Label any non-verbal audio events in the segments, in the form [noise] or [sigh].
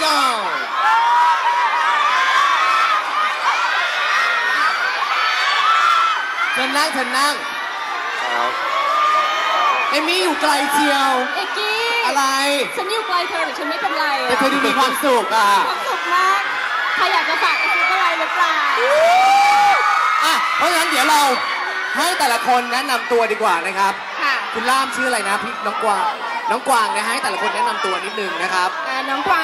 เจ้า เธอนั่งเธอนั่งเอมี่อยู่ไกลเจียว เอกกี้อะไร ฉันอยู่ไกลเธอแต่ฉันไม่เป็นไรแต่เธอดูมีความสุขอะ ความสุขมาก ใครอยากจะฝากอะไรอะไรหรือเปล่าอะ เพราะฉะนั้นเดี๋ยวเราให้แต่ละคนแนะนำตัวดีกว่านะครับ ค่ะ คุณล่ามชื่ออะไรนะพี่น้องกวาง น้องกวางนะฮะให้แต่ละคนแนะนำตัวนิดนึงนะครับน้องกวาง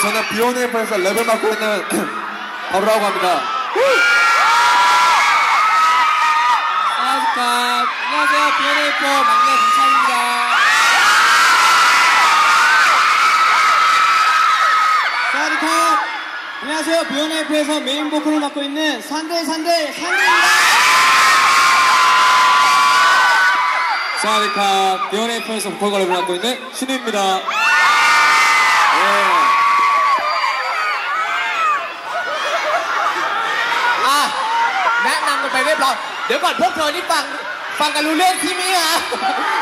저는 비원에이프에서 랩을 맡고 있는 [clears throat] 바로라고 합니다. 사와디카. 안녕하세요. 비원에이프 막내 김찬입니다. 사와디캅! 안녕하세요. 비욘에이프에서 메인 보컬을 맡고 있는 산들 산들 산들입니다. 사와디카. 비원에이프에서 보컬 랩을 맡고 있는 신우입니다. นะนำกันไปเรียบร้อยเดี๋ยวก่อนพวกเธอนี่ฟังฟังกันรู้เรื่องที่นี่ฮะ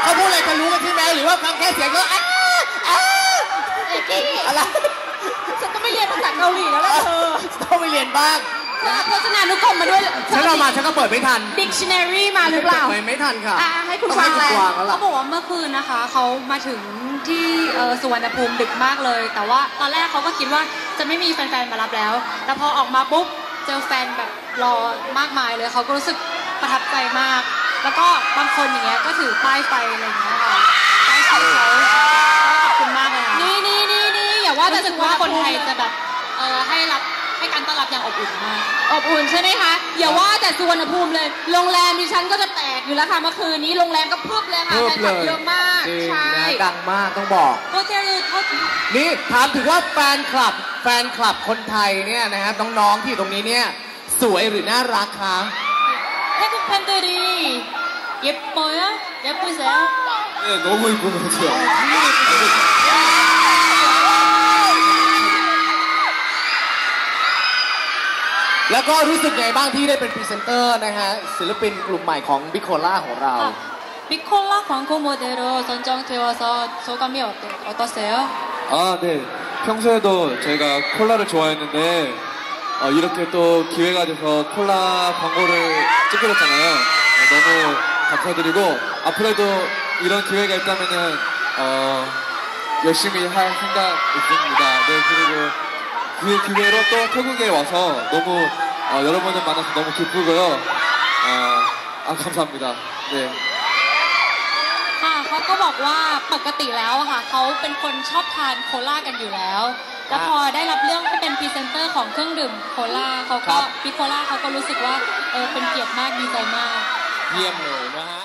เขาพูดอะไรกันรู้กันใช่ไหมหรือว่าฟังแค่เสียงก็อ้าอ้าเอกกี้อะไรฉันต้องไปเรียนภาษาเกาหลีแล้วล่ะเธอต้องไปเรียนบ้างเธอเอาพจนานุกรมมาด้วยฉันเอามาฉันก็เปิดไม่ทัน dictionary มาหรือเปล่าไม่ไม่ทันค่ะอะ ให้คุณต้องฟัให้งคุณแหละกวางแล้วล่ะเขาบอกว่าเมื่อคืนนะคะเขามาถึงที่เอ่อสุวรรณภูมิดึกมากเลย แต่ว่าตอนแรกเขาก็คิดว่าจะไม่มีแฟนๆมารับแล้ว แต่พอออกมาปุ๊บเจอแฟนแบบ รอมากมายเลยเขาก็รู้สึกประทับใจมาก แล้วก็บางคนอย่างเงี้ยก็ถือป้ายไฟอะไรอย่างเงี้ยค่ะป้ายไฟเขาขอบคุณมากเลยค่ะนี่นี่นี่นี่อย่าว่าแต่รู้สึกว่าคนไทยจะแบบเออให้รับให้การต้อนรับอย่างอบอุ่นมาก อบอุ่นใช่ไหมคะ อย่าว่าแต่สุวรรณภูมิเลย โรงแรมดิฉันก็จะแตกอยู่แล้วค่ะเมื่อคืนนี้โรงแรมก็พรึบเลยค่ะเพิ่แฟมนคเลลับยเยอะมากจริงใช่นะดังมากต้องบอก โฮเทลเขานี่ถามถึงว่าแฟนคลับ แฟนคลับคนไทยเนี่ยนะครับน้องๆที่อยู่ตรงนี้เนี่ย สวยหรือน่ารักคะ 태국 팬들이 예뻐요? 예쁘세요? 네, 너무 이쁜 것 같아요. แล้วก็รู้สึกไงบ้างที่ได้เป็นพรีเซนเตอร์นะฮะศิลปินกลุ่มใหม่ของบิโคล่าของเรา 아, 비콜라 광고 모델로 선정되어서 소감이 어떠, 어떠세요? 아, 네. 평소에도 저희가 콜라를 좋아했는데, 어, 이렇게 또 기회가 돼서 콜라 광고를 찍게 됐잖아요. 네, 너무 감사드리고, 앞으로도 이런 기회가 있다면은, 어, 열심히 할 생각 있습니다. 네, 그리고 그 기회로 또 태국에 와서 너무, 어, 여러분을 만나서 너무 기쁘고요. 어, 아, 감사합니다. 네. ค่ะเขาก็บอกว่าปกติแล้วอะค่ะเขาเป็นคนชอบทานโคลากันอยู่แล้ว แล้วพอได้รับเรื่องให้เป็นพรีเซนเตอร์ ของเครื่องดื่มโคลาเขาครัก็บพิโคลาเขาก็รู้สึกว่าเออเป็นเกียรติมากดีใจมาก เยี่ยมเลยนะฮะ